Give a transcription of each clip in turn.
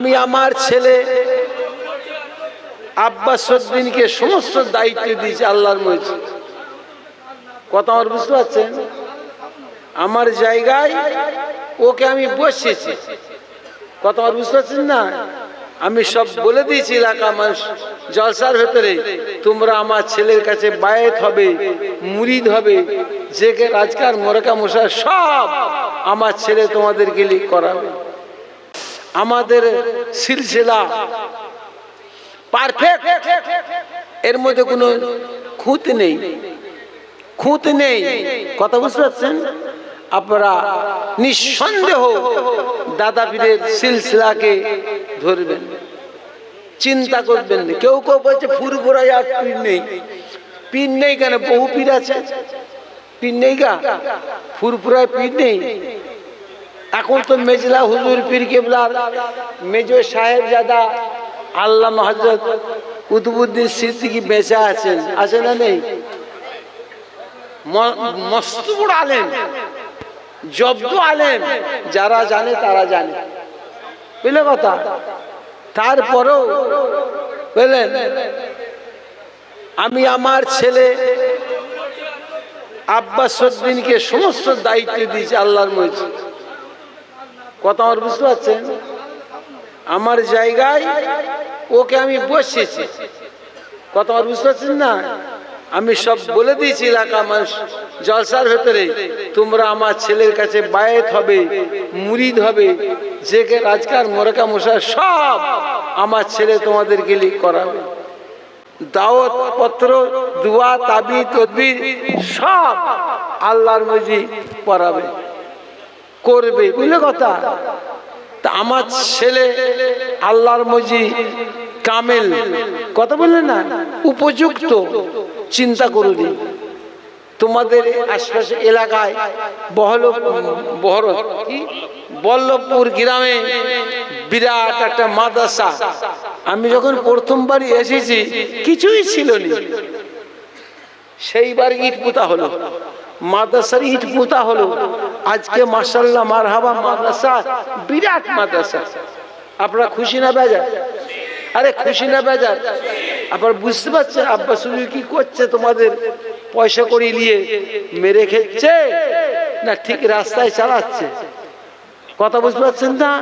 আমি আমার ছেলে আব্বাস সদ্দিনকে সমস্ত দায়িত্ব দিয়েছি, আল্লাহর মধ্যে কথা আমার বুঝতে পারছেন? আমার জায়গায় ওকে আমি বসেছি কথা আমার বুঝতে পারছেন না? আমি সব বলে দিয়েছি এলাকা মানুষ, জলসার ভেতরে, তোমরা আমার ছেলের কাছে বায়েত হবে, মুরিদ হবে, যে রাজকার, মোরকা মশা সব আমার ছেলে তোমাদেরকে লিখ করাবে। আমাদের সিলসিলা পারফেক্ট এর মধ্যে কোনো খুঁত নেই। খুঁত নেই। কথা বুঝতে পারছেন? আপনারা নিঃসন্দেহ দাদা পীরের সিলসিলাকে ধরবেন। চিন্তা করবেন কেউ কেউ বলছে ফুরফুরাই আর পীর নেই। পীর নেই কেন? বহু পীর আছে। পীর নেই গা? ফুরফুরায় পীর নেই? এখন তো মেজলা হুজুর পীর কেবলার মেজ সাহেব জাদা আল্লাহ হজরত কুতুবুদ্দিন সিদ্দিকি বেঁচে আছেন, আছে না নেই? মস্ত আলেম, জব্দ আলেম, যারা জানে তারা জানে। বুঝলে কথা? তারপরেও বুঝলেন আমি আমার ছেলে আব্বাস সদ্দিনকে সমস্ত দায়িত্ব দিয়েছি আল্লাহর মধ্যে কথা আমার বুঝতে পারছেন? আমার জায়গায় ওকে আমি বসেছি। কথা আমার বুঝতে পারছেন না? আমি সব বলে দিয়েছি এলাকা মানুষ, জলসার ভেতরে, তোমরা আমার ছেলের কাছে বায়েত হবে, মুরিদ হবে, যে রাজকার, মোরকা মশা সব আমার ছেলে তোমাদেরকে লিখ করাবে। দাওয়াত পত্র, দুয়া তাবি তদবির, সব আল্লাহর মজি পড়াবে। করবে। বুঝলে কথা? তা আমার ছেলে আল্লাহর মজি কামেল। কথা বললে না? উপযুক্ত। চিন্তা করুনি তোমাদের আশপাশে এলাকায় বহল বহর বল্লভপুর গ্রামে বিরাট একটা মাদ্রাসা। আমি যখন প্রথমবার এসেছি কিছুই ছিল না। সেইবার ইট পোতা হলো। মাদ্রাসার ইট পোতা হলো। আজকে মাসাল্লাহ মারহাবা মাদ্রাসা, বিরাট মাদ্রাসা। আপনারা খুশি না বেজার? আরে খুশি না বেজার? আপনারা বুঝতে পারছেন আব্বা শুধু কি করছে তোমাদের? পয়সা করে নিয়ে মেরে খেচ্ছে না ঠিক রাস্তায় চালাচ্ছে। কথা বুঝতে পারছেন না?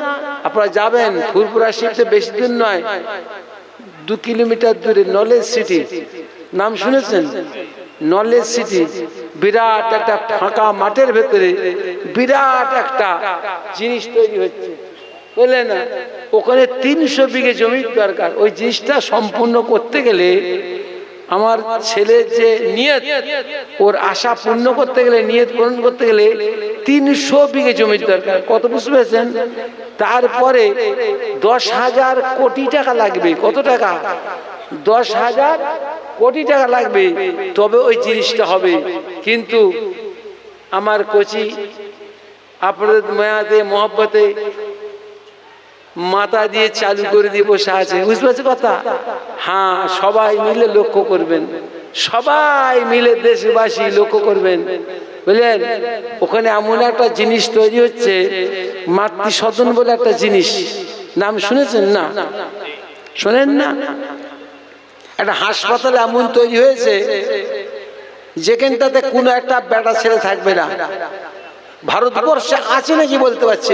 আপনারা যাবেন ফুরপুরা শিখতে বেশি দূর নয়, দু কিলোমিটার দূরে নলেজ সিটি। নাম শুনেছেন? Knowledge city. বিরাট একটা ফাঁকা মাঠের ভেতরে বিরাট একটা জিনিস তৈরি হচ্ছে। বুঝলেন না? ওখানে তিনশো বিঘে জমির দরকার। ওই জিনিসটা সম্পূর্ণ করতে গেলে আমার ছেলের যে নিয়ত, ওর আশা পূর্ণ করতে গেলে, নিয়ত পূরণ করতে গেলে তিনশো বিঘে জমির দরকার। কত বুঝতে পেরেছেন? তারপরে দশ হাজার কোটি টাকা লাগবে। কত টাকা? দশ হাজার কোটি টাকা লাগবে। তবে ওই জিনিসটা হবে। কিন্তু আমার কোচি, আপনাদের মায়াতে, মহব্বতে মাথা দিয়ে চালু করে দিয়ে বসে আছে। বুঝতে পারছি কথা? হ্যাঁ সবাই মিলে লক্ষ্য করবেন। সবাই মিলে দেশবাসী লক্ষ্য করবেন। বুঝলেন? ওখানে এমন একটা জিনিস তৈরি হচ্ছে মাতৃ সদন বলে একটা জিনিস। নাম শুনেছেন না? শোনেন না? একটা হাসপাতাল এমন তৈরি হয়েছে যেখানটাতে কোনো একটা বেটা ছেলে থাকবে না। ভারতবর্ষে আছে নাকি বলতে পারছি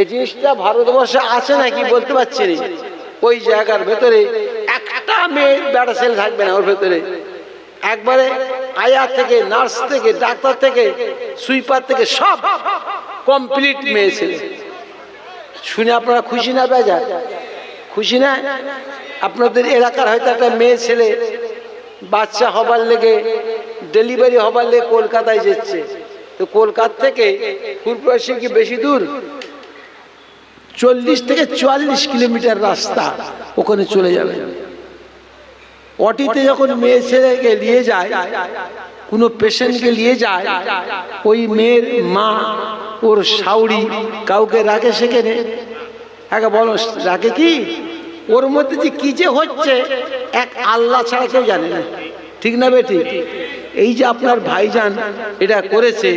এই জিনিসটা ভারতবর্ষে আছে নাকি বলতে পারছি ওই জায়গার ভেতরে একটা মেয়ে বেটা ছেলে থাকবে না ওর ভেতরে। একবারে আয়া থেকে, নার্স থেকে, ডাক্তার থেকে, সুইপার থেকে সব কমপ্লিট মেয়ে ছেলে। শুনে আপনারা খুশি না বেজার খুশি না? আপনাদের এলাকার হয়তো একটা মেয়ে ছেলে বাচ্চা হবার লেগে ডেলিভারি হবার লেগে কলকাতায় যাচ্ছে। তো কলকাতা থেকে ফুলপ্রাসী কি বেশি দূর? চল্লিশ থেকে চুয়াল্লিশ কিলোমিটার রাস্তা ওখানে চলে যাবে। অটিতে যখন মেয়ে ছেলেকে নিয়ে যায়, কোনো পেশেন্টকে নিয়ে যায়, ওই মেয়ের মা, ওর সাউরি কাউকে রাখে সেখানে। হ্যাঁ বলো, রাখে কি? ওর মধ্যে যে কি যে হচ্ছে, এক আল্লাহ ছাড়া কেউ জানে না। ঠিক না বেটি? এই যে আপনার ভাইজান এটা করেছে,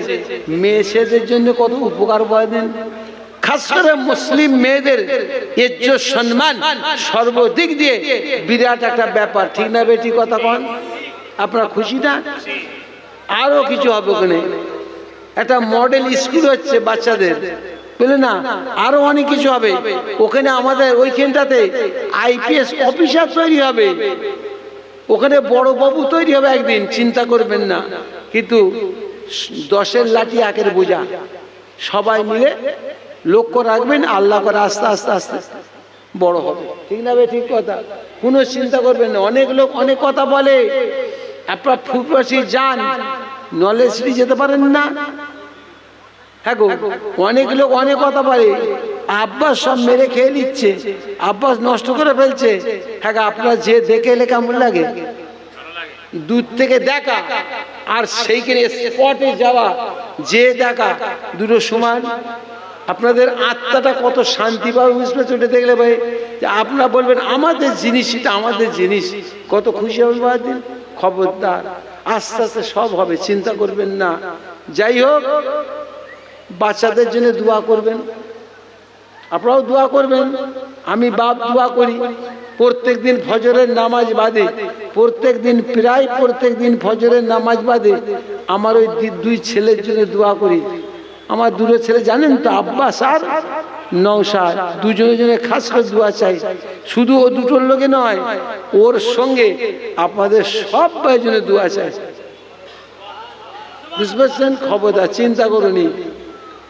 মেয়ে ছেলেদের জন্য কত উপকার বয় দেন? খাস করে মুসলিম মেয়েদের ইজ্জত, সম্মান সর্বদিক দিয়ে বিরাট একটা ব্যাপার। ঠিক না বেটি কথা কন? আপনার খুশি না? আরও কিছু হবে ওখানে। একটা মডেল স্কুল হচ্ছে বাচ্চাদের। বুঝলে না? আরও অনেক কিছু হবে। ওখানে আমাদের ওইখানটাতে আইপিএস অফিসার তৈরি হবে। ওখানে বড় বাবু তৈরি হবে একদিন, চিন্তা করবেন না। কিন্তু দশের লাঠি একের বোঝা। সবাই মিলে লক্ষ্য রাখবেন, আল্লাহ করে আস্তে আস্তে আস্তে বড় হবে। ঠিক না ঠিক কথা? কোনো চিন্তা করবেন না। অনেক লোক অনেক কথা বলে। আপনার ফুটপাশি যান। নলেজ যেতে পারেন না। হ্যাঁ গো, অনেক লোক অনেক কথা বলে। আব্বাস সব মেরে খেয়ে নিচ্ছে, আব্বাস নষ্ট করে ফেলছে। হ্যাঁ আপনার যে দেখে এলে কেমন লাগে? দূর থেকে দেখা, আর সেইখানে স্পটে যাওয়া, যে দেখা, দুটো সমান। আপনাদের আত্মাটা কত শান্তি পাবে পারছ ওটা দেখলে ভাই। যে আপনারা বলবেন, আমাদের জিনিস এটা, আমাদের জিনিস। কত খুশি হবে বাদিন খবরদার। আস্তে আস্তে সব হবে, চিন্তা করবেন না। যাই হোক বাচ্চাদের জন্য দোয়া করবেন। আপনারাও দোয়া করবেন। আমি বাপ দোয়া করি প্রত্যেক দিন ফজরের নামাজ বাদে প্রত্যেক দিন প্রায় প্রত্যেক দিন ফজরের নামাজ বাদে আমার ওই দুই ছেলের জন্য দোয়া করি। আমার দুটো ছেলে জানেন তো আব্বাস আর নৌসাদ দুজনের জন্য খাস করে দোয়া চাই। শুধু ও দুটোর লোকে নয়, ওর সঙ্গে আপনাদের সব জন্য দোয়া চাই। বুঝতে পারছেন? খবরদার, চিন্তা করুনি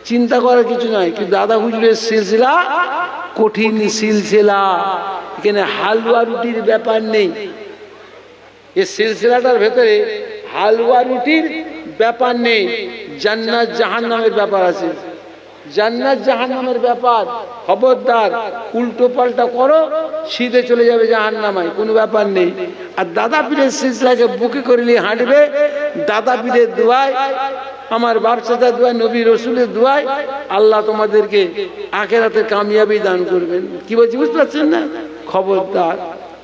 চিন্তা করার কিছু নয় কিন্তু দাদা হুজুরের সিলসিলা কঠিন সিলসিলা। এখানে হালুয়া রুটির ব্যাপার নেই। এই সিলসিলাটার ভেতরে হালুয়া রুটির ব্যাপার নেই, জান্নাত জাহান্নামের ব্যাপার আছে। জান্নাত জাহান্নামের ব্যাপার। খবরদার, উল্টো পাল্টা করো, সিধে চলে যাবে জাহান্নামায়, কোনো ব্যাপার নেই। আর দাদা পীরের সিলসিলাকে বুকে করে নিয়ে হাঁটবে, দাদা পীরের দোয়ায়, আমার বাপসাদা দোয়ায়, নবী রসুলের দোয়ায়, আল্লাহ তোমাদেরকে আখেরাতে কামিয়াবি দান করবেন। কি বলছি বুঝতে পারছেন না? খবরদার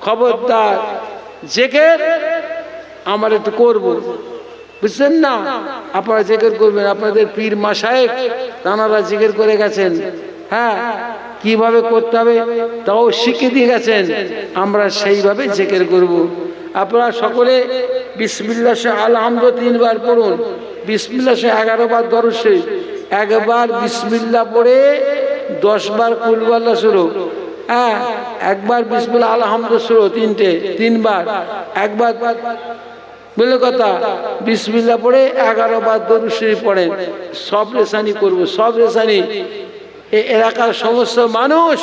খবরদার, জেকের, আমার একটু করব। বুঝছেন না? আপনারা জেকের করবেন, আপনাদের পীর মাসায়েক তানারা জিকির করে গেছেন। হ্যাঁ কীভাবে করতে হবে? তাও শিখে দিয়ে গেছেন। আমরা সেইভাবে জেকের করব। আপনারা সকলে বিসমিল্লা সে আলহামদ তিনবার পড়ুন। বিসমিল্লা সে এগারো বার দরসে একবার বিসমিল্লা পড়ে দশ বার কুলবাল্লা শুরু। হ্যাঁ একবার বিসমিল্লা আলহামদ শুরু তিনটে, তিনবার। একবার বলে কথা বিসমিল্লা পড়ে এগারো বার দরুশ্রী পড়েন সব রেশানি করব, সব রেশানি এলাকার সমস্ত মানুষ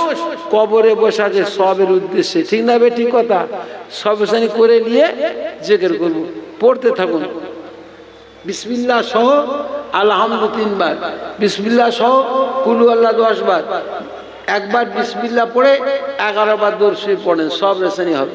কবরে বসে আছে সবের উদ্দেশ্যে। ঠিক না বে, ঠিক কথা? সব রেশানি করে নিয়ে জেকের করব। পড়তে থাকুন। বিসমিল্লা সহ আলহামদু তিনবার। বিসমিল্লা সহ কুলু আল্লাহ দশ বার একবার বিসমিল্লা পড়ে এগারো বার দর্শী পড়েন, সব রেশানি হবে।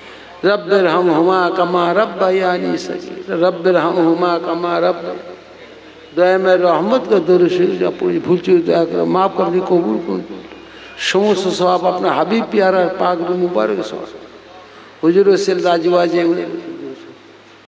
रब हम हुमा कमा रब यानी सकी रब हम हुमा कमा रब দয়াম রহমত পুরি ভুলছি দয়া করে মাফ করলে কবুল করুন। সমস্ত সব আপনার হাবিব পিয়ারার পাক মুবারক সব হুজুর সেল রাজওয়াজ